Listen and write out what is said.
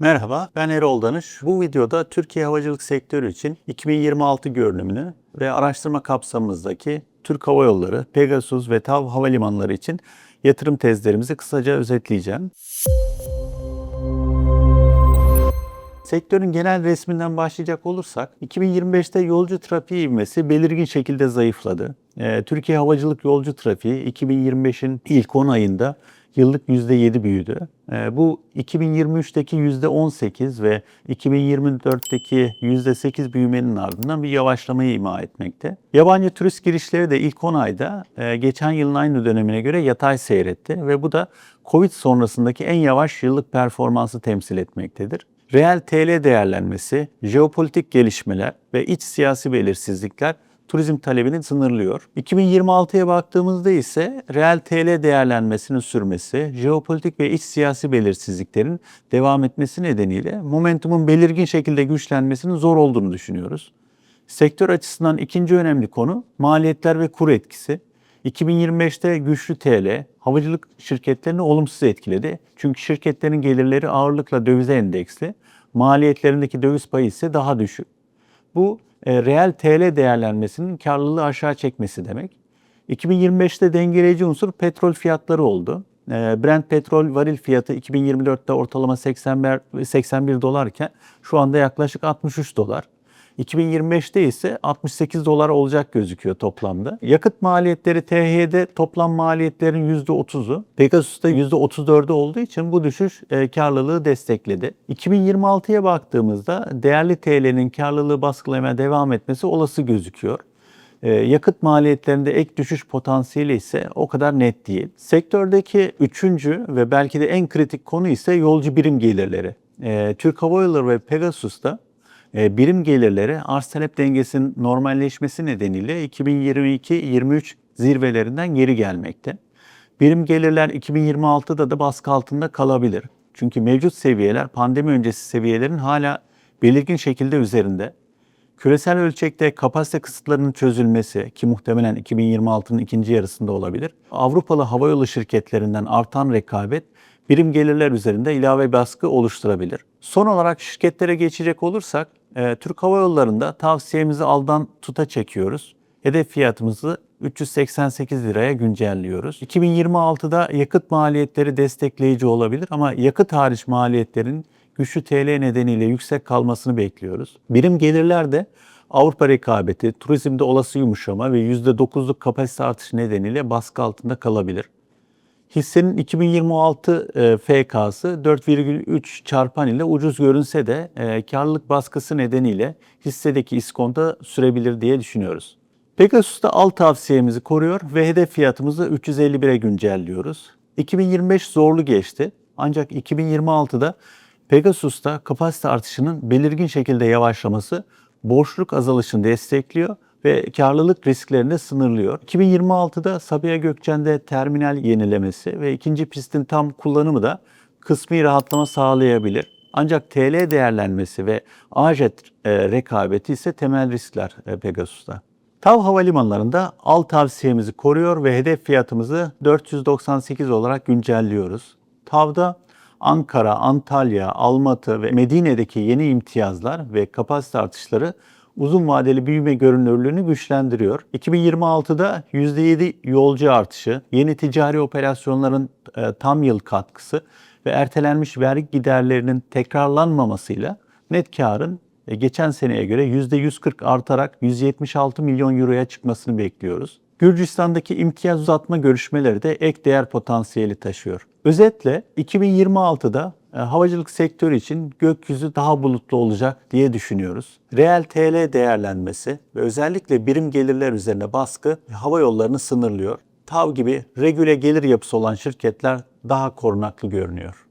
Merhaba, ben Erol Danış. Bu videoda Türkiye havacılık sektörü için 2026 görünümünü ve araştırma kapsamımızdaki Türk Hava Yolları, Pegasus ve TAV havalimanları için yatırım tezlerimizi kısaca özetleyeceğim. Sektörün genel resminden başlayacak olursak, 2025'te yolcu trafiği ivmesi belirgin şekilde zayıfladı. Ee, Türkiye havacılık yolcu trafiği 2025'in ilk 10 ayında yıllık %7 büyüdü. Ee, bu 2023'teki %18 ve 2024'teki %8 büyümenin ardından bir yavaşlamayı ima etmekte. Yabancı turist girişleri de ilk 10 ayda e, geçen yılın aynı dönemine göre yatay seyretti ve bu da Covid sonrasındaki en yavaş yıllık performansı temsil etmektedir. Reel TL değerlenmesi, jeopolitik gelişmeler ve iç siyasi belirsizlikler turizm talebini sınırlıyor. 2026'ya baktığımızda ise reel TL değerlenmesinin sürmesi, jeopolitik ve iç siyasi belirsizliklerin devam etmesi nedeniyle momentumun belirgin şekilde güçlenmesinin zor olduğunu düşünüyoruz. Sektör açısından ikinci önemli konu maliyetler ve kur etkisi. 2025'te güçlü TL havacılık şirketlerini olumsuz etkiledi. Çünkü şirketlerin gelirleri ağırlıkla dövize endeksli, maliyetlerindeki döviz payı ise daha düşük. Bu e, reel TL değerlenmesinin karlılığı aşağı çekmesi demek. 2025'te dengeleyici unsur petrol fiyatları oldu. E, Brent petrol varil fiyatı 2024'te ortalama 81, 81 dolarken şu anda yaklaşık 63 dolar. 2025'te ise 68 dolar olacak gözüküyor toplamda. Yakıt maliyetleri THY'de toplam maliyetlerin %30'u, Pegasus'ta %34'ü olduğu için bu düşüş e, karlılığı destekledi. 2026'ya baktığımızda değerli TL'nin karlılığı baskılamaya devam etmesi olası gözüküyor. E, yakıt maliyetlerinde ek düşüş potansiyeli ise o kadar net değil. Sektördeki üçüncü ve belki de en kritik konu ise yolcu birim gelirleri. E, Türk Hava Yolları ve Pegasus'ta birim gelirleri arz talep dengesinin normalleşmesi nedeniyle 2022-23 zirvelerinden geri gelmekte. Birim gelirler 2026'da da baskı altında kalabilir. Çünkü mevcut seviyeler pandemi öncesi seviyelerin hala belirgin şekilde üzerinde. Küresel ölçekte kapasite kısıtlarının çözülmesi ki muhtemelen 2026'nın ikinci yarısında olabilir. Avrupalı havayolu şirketlerinden artan rekabet birim gelirler üzerinde ilave baskı oluşturabilir. Son olarak şirketlere geçecek olursak e, Türk Hava Yolları'nda tavsiyemizi aldan tuta çekiyoruz. Hedef fiyatımızı 388 liraya güncelliyoruz. 2026'da yakıt maliyetleri destekleyici olabilir ama yakıt hariç maliyetlerin güçlü TL nedeniyle yüksek kalmasını bekliyoruz. Birim gelirler de Avrupa rekabeti, turizmde olası yumuşama ve %9'luk kapasite artışı nedeniyle baskı altında kalabilir. Hissenin 2026 e, FK'sı 4,3 çarpan ile ucuz görünse de e, karlılık baskısı nedeniyle hissedeki iskonto sürebilir diye düşünüyoruz. Pegasus'ta al tavsiyemizi koruyor ve hedef fiyatımızı 351'e güncelliyoruz. 2025 zorlu geçti ancak 2026'da Pegasus'ta kapasite artışının belirgin şekilde yavaşlaması borçluk azalışını destekliyor ve karlılık risklerini sınırlıyor. 2026'da Sabiha Gökçen'de terminal yenilemesi ve ikinci pistin tam kullanımı da kısmi rahatlama sağlayabilir. Ancak TL değerlenmesi ve AJET e, rekabeti ise temel riskler e, Pegasus'ta. TAV havalimanlarında al tavsiyemizi koruyor ve hedef fiyatımızı 498 olarak güncelliyoruz. TAV'da Ankara, Antalya, Almatı ve Medine'deki yeni imtiyazlar ve kapasite artışları uzun vadeli büyüme görünürlüğünü güçlendiriyor. 2026'da %7 yolcu artışı, yeni ticari operasyonların e, tam yıl katkısı ve ertelenmiş vergi giderlerinin tekrarlanmamasıyla net karın e, geçen seneye göre %140 artarak 176 milyon euroya çıkmasını bekliyoruz. Gürcistan'daki imtiyaz uzatma görüşmeleri de ek değer potansiyeli taşıyor. Özetle 2026'da e, havacılık sektörü için gökyüzü daha bulutlu olacak diye düşünüyoruz. Reel TL değerlenmesi ve özellikle birim gelirler üzerine baskı hava yollarını sınırlıyor. TAV gibi regüle gelir yapısı olan şirketler daha korunaklı görünüyor.